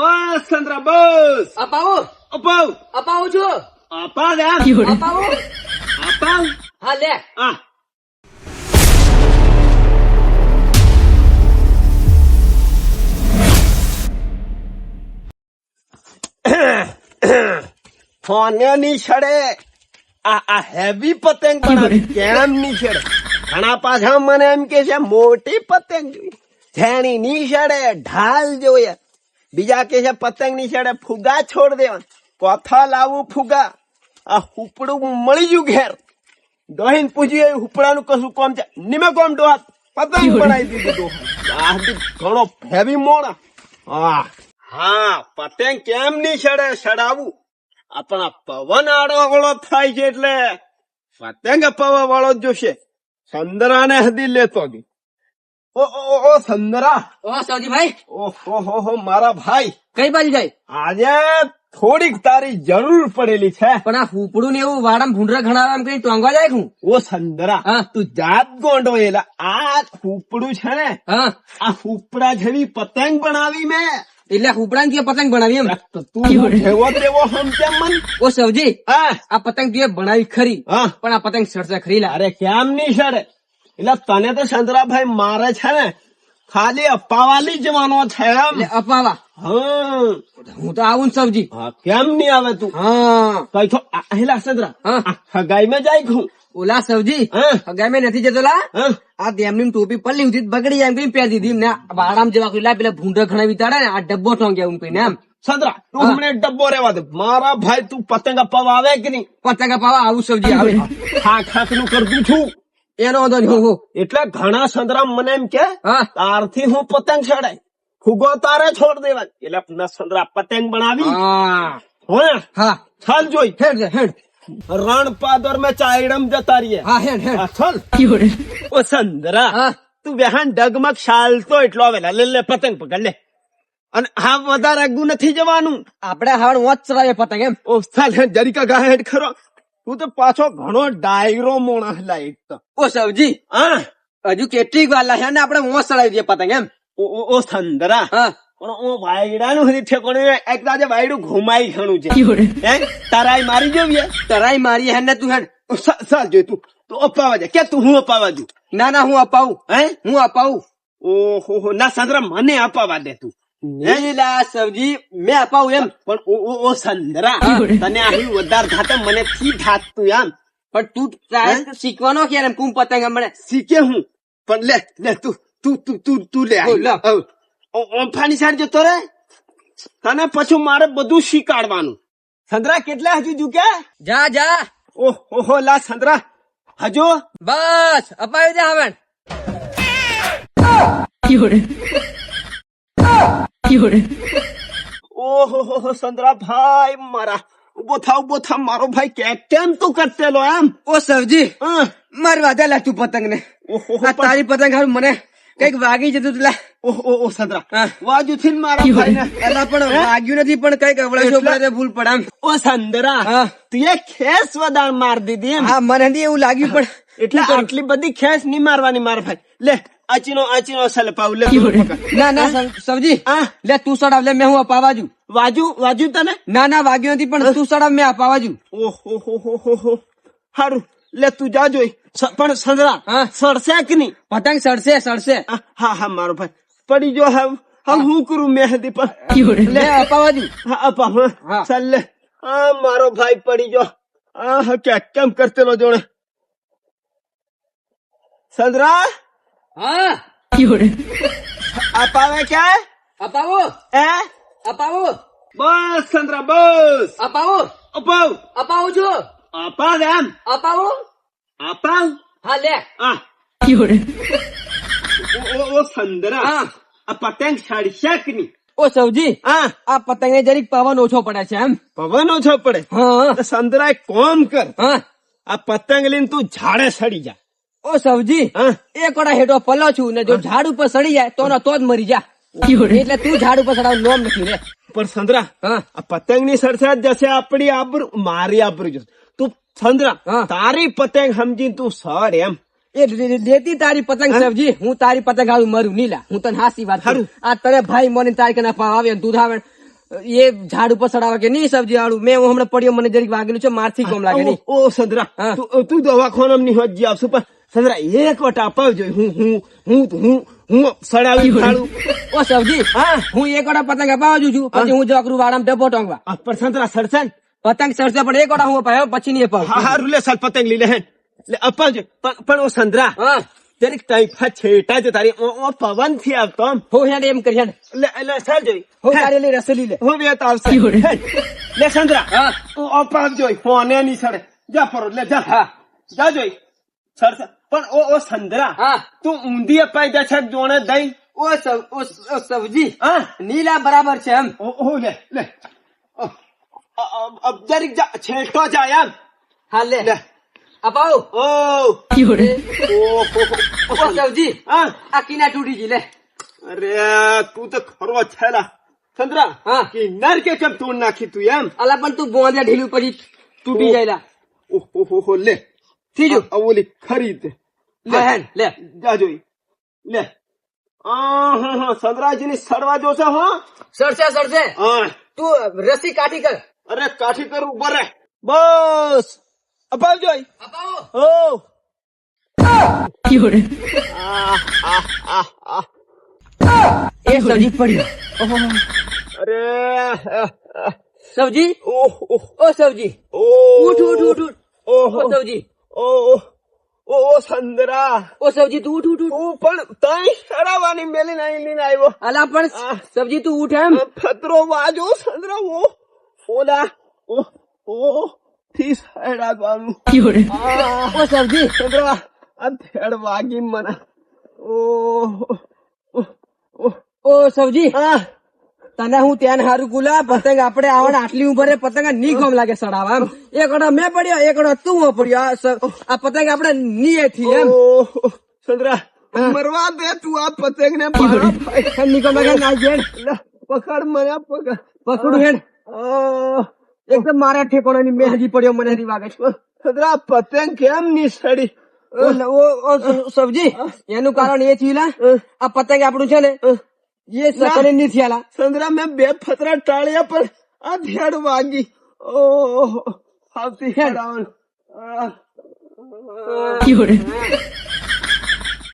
બસ ચંદ્રા બસ. અપાવો. અપાવ. અપાવો છો? અપા લે અપાવો. અપાવ. હા લે. આ. ફોને ની છડે. આ આ હેવી પતંગ પણ કેમ ની છડે? ઘણા પાછા મને એમ કે છે મોટી પતંગ. જોઈએ જેની ની છડે ઢાલ જોઈએ. બીજા કે છે પતંગની છેડે ફુગા છોડ દેવા કોથા લાવું ફુગા? આ હુપડું મળી ગયું ઘેર. દોહીન પૂછ્યું હુપડાનું કશું કોમ છે? નિમે કોમ ડોહા? પતંગ બનાવી દીધું આ ઘણો હેવી મોણા. હા. હા પતંગ કેમ ની છેડે છડાવું આપણા પવન આડો થાય છે એટલે પતંગ પવા વાળો જ જોશે. ચંદ્રાને હદી લેતો ગઈ ઓ ઓ ઓ, સંદરા. ઓ સૌજીભાઈ. ઓહો હો હો મારા ભાઈ. કઈ બાજુ જાય? આજે થોડીક તારી જરૂર પડેલી છે. પણ આ હુપડું ને એવું વાડામાં ભૂંડરા ઘણા એમ કઈ ટોંગવા જાય હું? ઓ સંદરા. તું જાત ગોંડો એલા આ હુપડું છે ને આ હુપડા જેવી પતંગ બનાવી મેં. એટલે હુપડા ને પતંગ બનાવી એમ? તો તું જેવો તેવો સમજે મન. ઓ સૌજી હા. આ પતંગ તું બનાવી ખરી? હા. પણ આ પતંગ સરસા ખરી અરે કેમ નહીં સડે એટલે તને તો ચંદ્રાભાઈ મારે છે ને ખાલી અપાવાલી જવાનો છે એમ. અપાવા. હા. તો આવું ને હા, કેમ નહીં આવે તું? કઈ છો હેલા ચંદ્રા હગાઈ માં જાય ખું ઓલા સૌજી હા. અગાય મેં નથી જતો લા? આ તેમની ટોપી પલ્લી સુધી બગડી એમ કઈ પહેરી દીધી. ને વાડામાં જેવા કોઈ લા પેલા ભૂંડરા ઘણા વિતાડે ને આ ડબ્બો ટોંગ્યા એમ કઈ એમ. ચંદ્રા તું હમણે ડબ્બો રેવા દે. મારા ભાઈ તું પતંગ અપાવા આવે કે નહીં? પતંગ અપાવા આવું સૌજી આવે. ખાક ખાકનું કરતું છું. એનો વાંધો નહીં હું. એટલે ઘણા સંતરામ મને એમ કે તારથી હું પતંગ ચડાય. ફુગો તારે છોડ દેવા એટલે સંદરા પતંગ બનાવી. હોય હા ચાલ જોઈ. હેડ હેડ. રણ પાદર में ચાયડમ જતા રહીએ. હા હેડ હેડ. ચાલ. ઓ સંદરા તું બેહાન ડગમગ ચાલતો એટલો આવે. લે લે પતંગ પકડ લે. અને હા વધારે આગું નથી જવાનું. આપણે હાડ વોચ ચડાવે પતંગ એમ. ઓ ચાલ જરીકા ગાહેડ ખરો. તું તો પાછો ઘણો ડાયરો મોણસ લાઈટ તો. ઓ સૌજી હા? હજુ કેટલીક વાર લાગ્યા ને આપણે વોચ ચડાવી દઈએ પતંગ એમ? ઓ સંદરા. હા. પણ ઓ વાયડાનું હજી ઠેકોણે એક દાજે વાયડું ઘુમાઈ ઘણું છે. હે? તારાય મારી જોવીએ તરાઈ મારી હેડ ને તું હેડ. ઓ, સાલ જોઈ તું. તું અપાવા જાય કે તું હું અપાવા દઉં? ના ના હું અપાવું. હે? હું અપાવું. ઓહો ના સંદરા મને અપાવા દે તું? લીલા સબ્જી મેં અપાવું એમ પણ ઓ સંદરા. તને આહી વધાર થાતે મને થી થાતું એમ પણ તું ટ્રાય શીખવાનો કે એમ? કું પતંગ મને શીખે હું. પણ લે લે તું તું તું તું તું લે ઓમફાની સાઈડ જતો રે તને પછી મારે બધું શીખાડવાનું સંદરા કેટલા હજુ જુકે જા જા. ઓહ ઓહો લા સંદરા. હજુ? બસ અપાવી દે હવે ઓહો હો હો ભાઈ મારા. ઊભો થા ઊભો થા મારો ભાઈ કે કેમ તું કરતેલો એમ? ઓ સવજી હા. મારી વાદા લા તું પતંગ ને ઓહો હો, આ તારી પતંગ હારું મને કંઈક વાગી જતું તું લા. ઓહો ઓહો સંતરા. વાજુ ને મારા ભાઈ ને એલા પણ વાગ્યું નથી પણ કંઈક અવળે એટલે- પડે ભૂલ પડે ઓ સંદરા હા. તું એ ખેસ વદાણ માર દીધી એમ. હા મને નથી એવું લાગ્યું પણ એટલે આટલી બધી ખેસ નહીં મારવાની મારા ભાઈ. લે આચીનો આચીનો સલપાવ લે ના ના સબ- હા? લે તું સડાવ. લે મેં હું અપાવાજુ વાજુ વાજુ તને? ના ના વાગ્યો નથી પણ તું સડાવ મેં અપાવાજુ ઓહો હો હો હો હો. હારું. લે તું જા જોઈ. પણ સંદરા હા. સડશે કે નહીં? પતંગ સડશે સડશે. હા, હા હા મારો ભાઈ. પડી જો હવે. હવે હું. કરું મહેંદી પણ? લે. અપાવાજુ હા અપાવ હા. હા. ચાલ લે. હા મારો ભાઈ પડી જો. આ હા કેમ કરતેલો જોણે? સંદ્રા હા. અપાવે કે? અપાવો. એ અપાવો. બસ સંદ્રા બસ. અપાવો. અપાવ. અપાવો છો. અપાવ એમ. અપાવો. અપાવ. હા લે. આ ઓ સંદ્રા આ પતંગ સડશકની ઓ સૌજી હા. આ પતંગ ને જરીક પવન ઓછો પડે છે એમ. પવન ઓછો પડે. હા. સંદ્રા એક કોમ કર. હા. આ પતંગ લઈને તું ઝાડે સડી જા. ઓ સવજી હા? એક વડા હેઠો પલો છું ને જો ઝાડ ઉપર સડી જાય તો તો જ મરી જા. એટલે તું ઝાડ ઉપર સડાવ નોમ નથી રે પણ સંદ્રા આ પતંગની સરસાદ જશે આપડી આબરૂ મારી આબરૂ જશે. તું સંદ્રા તારી પતંગ સમજી તું સર એમ. એ લેતી તારી પતંગ સબ્જી હું તારી પતંગ આવું મરું નીલા. હું તને હાસી વાત કરું. આ તને ભાઈ મોને તારી કને પાવ આવે ને દૂધ આવે એ ઝાડ ઉપર ચડાવે કે નહીં સબ્જી વાળું મેં હમણાં પડ્યો મને જરીક વાગેલું છે મારથી કોમ લાગે નહીં. ઓ સંદ્રા તું તું દવાખાનામાં ની હજી આવશું પણ સંતરા એક વટ અપાવજો હું હું હું હું હું સડાવી ખાડું ઓ સવજી હા. હું એક વડા પતંગ અપાવજો છું પછી હું જોકરું વાળામાં ડબ્બો ટોંગવા. પણ સંતરા સડસન. પતંગ સરસે પણ એક વડા હું અપાયો પછી નહીં અપાવ. હા હારું લે સાલ પતંગ લઈ લે લે અપાવજો પણ ઓ સંતરા હા. જરીક ટાઈફા છેટા જો તારી ઓ ઓ પવનથી આવતો આમ. હો હેડ એમ કરી હેડ. લે લે સર જોઈ. હો તારે લે રસલી લે. હો બે તો આવશે. હેન. લે સંતરા હા. તું અપાવજો ફોને ની સડે. જા ફરો લે જા. હા. જા જોઈ. સરસ પણ ઓ ઓ સંતરા હા. તું ઊંધી અપાઈ દે છે જોણે દઈ ઓ ઓ સવજી ઓ હા. નીલા બરાબર છે એમ. ઓ ઓ લે લે. અ, અ, અ, અ, જરીક જા છેટો જાય એમ. હા લે. લે. અપાવો ઓ. ઓ હો, હો, ઓ સવજી હા. આ કિના તૂટી ગઈ લે. અરે તું તો ખરો છેલા. ચંદ્રા હા. કિન્નર કે કેમ તું નાખી તું એમ? અલા પણ તું બોંધ્યા ઢીલું પડી તૂટી જાય ઓહો હો લે. થઈ આ ઓલી ખરીદ લે. હેન લે. જા જોઈ. લે. આહ હા હા સંતરાજી ની સડવા જોશે હો. સરસે સરસે હા. તું રસી કાઠી કર. અરે કાઠી કર ઊભા રે બસ. અપાવ જોઈ. અપાવો. ઓ આ આ આ આ. એ સબ્જી પડ્યો. અરે સબ્જી ઓહ ઓહ. ઓ સબ્જી ઓહ. ઉઠ ઉઠ ઉઠ ઉઠ. ઓહો. ઓ સબ્જી ઓહ. ઓ સંદરા. ઓ સબજી તું ઉઠ ઉઠ તું પણ તઈ સડાવાની મેલી નહીં લઈને આવ્યો. અલા પણ. સબ્જી તું ઉઠ એમ. આ ફતરો વાજો સંદરા ઓ. ઓલા ઓ ઓ થી સડાવાનું ઓ સબજી સંદરા આ થેડ વાગી મને. ઓ ઓ સબજી આ તને હું ત્યાં હારું ગુલા પતંગ આપણે આવડ આટલી ઉભરે પતંગની ગમ લાગે સડાવા એમ. એક ઓડો મેં પડ્યો એક ઓડો તું પડ્યો. આ પતંગ આપણે નીએ થી એમ. ઓહ મરવા દે તું આ પતંગ ને ની ગમ લાગે ના જેડ પકડ મને પકડ. પકડું હેડ. એકદમ મારા ઠેકોણા ની મેં હજી પડ્યો મને હજી વાગે છે. સંદરા પતંગ કેમ ની સડી? સબ્જી એનું કારણ એ થયું આ પતંગ આપણું છે ને એ સકડે ની થયા સંદરા મેં બે ફતરા ટાળ્યા પણ આ ધેડ વાગી ओ આવતી હેડ આવ. આહ.